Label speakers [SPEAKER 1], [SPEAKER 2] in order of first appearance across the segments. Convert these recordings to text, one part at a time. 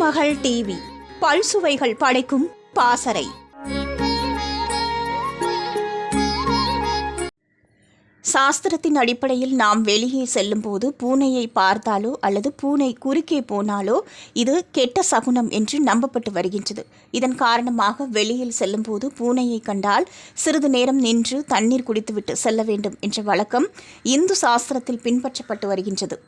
[SPEAKER 1] மகள் டிவி. பல்சுவைகள் படைக்கும் பாசறை. சாஸ்திரத்தின் அடிப்படையில் நாம் வெளியே செல்லும்போது பூனையை பார்த்தாலோ அல்லது பூனை குறுக்கே போனாலோ இது கெட்ட சகுனம் என்று நம்பப்பட்டு வருகின்றது. இதன் காரணமாக வெளியில் செல்லும்போது பூனையை கண்டால் சிறிது நேரம் நின்று தண்ணீர் குடித்துவிட்டு செல்ல வேண்டும் என்ற வழக்கம் இந்து சாஸ்திரத்தில் பின்பற்றப்பட்டு வருகின்றது.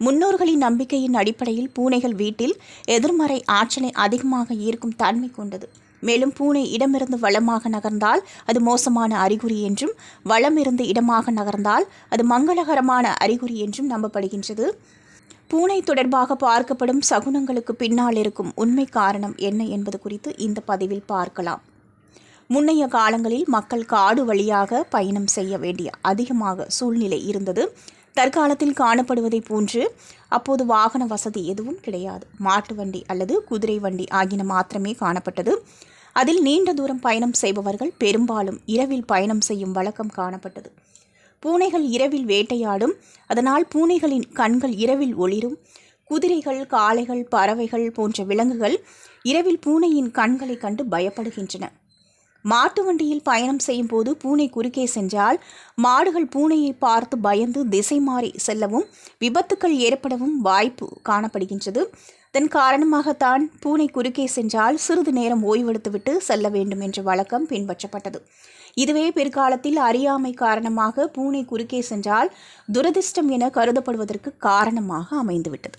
[SPEAKER 1] முன்னோர்களின் நம்பிக்கையின் அடிப்படையில் பூனைகள் வீட்டில் எதிர்மறை ஆற்றலை அதிகமாக ஈர்க்கும் தன்மை கொண்டது. மேலும் பூனை இடமிருந்து வளமாக நகர்ந்தால் அது மோசமான அறிகுறி என்றும் வளமிருந்து இடமாக நகர்ந்தால் அது மங்களகரமான அறிகுறி என்றும் நம்பப்படுகின்றது. பூனை தொடர்பாக பார்க்கப்படும் சகுனங்களுக்கு பின்னால் இருக்கும் உண்மை காரணம் என்ன என்பது குறித்து இந்த பதிவில் பார்க்கலாம். முன்னைய காலங்களில் மக்கள் காடு வழியாக பயணம் செய்ய வேண்டிய அதிகமாக சூழ்நிலை இருந்தது. தற்காலத்தில் காணப்படுவதைப் போன்று அப்போது வாகன வசதி எதுவும் கிடையாது. மாட்டு வண்டி அல்லது குதிரை வண்டி ஆகியன மாத்திரமே காணப்பட்டது. அதில் நீண்ட தூரம் பயணம் செய்பவர்கள் பெரும்பாலும் இரவில் பயணம் செய்யும் வழக்கம் காணப்பட்டது. பூனைகள் இரவில் வேட்டையாடும். அதனால் பூனைகளின் கண்கள் இரவில் ஒளிரும். குதிரைகள் காளைகள் பறவைகள் போன்ற விலங்குகள் இரவில் பூனையின் கண்களைக் கண்டு பயப்படுகின்றன. மாட்டு வண்டியில் பயணம் செய்யும் போது பூனை குறுக்கே சென்றால் மாடுகள் பூனையை பார்த்து பயந்து திசை மாறி செல்லவும் விபத்துக்கள் ஏற்படவும் வாய்ப்பு காணப்படுகின்றது. இதன் காரணமாகத்தான் பூனை குறுக்கே சென்றால் சிறிது நேரம் ஓய்வெடுத்துவிட்டு செல்ல வேண்டும் என்ற வழக்கம் பின்பற்றப்பட்டது. இதுவே பிற்காலத்தில் அறியாமை காரணமாக பூனை குறுக்கே சென்றால் துரதிர்ஷ்டம் என கருதப்படுவதற்கு காரணமாக அமைந்துவிட்டது.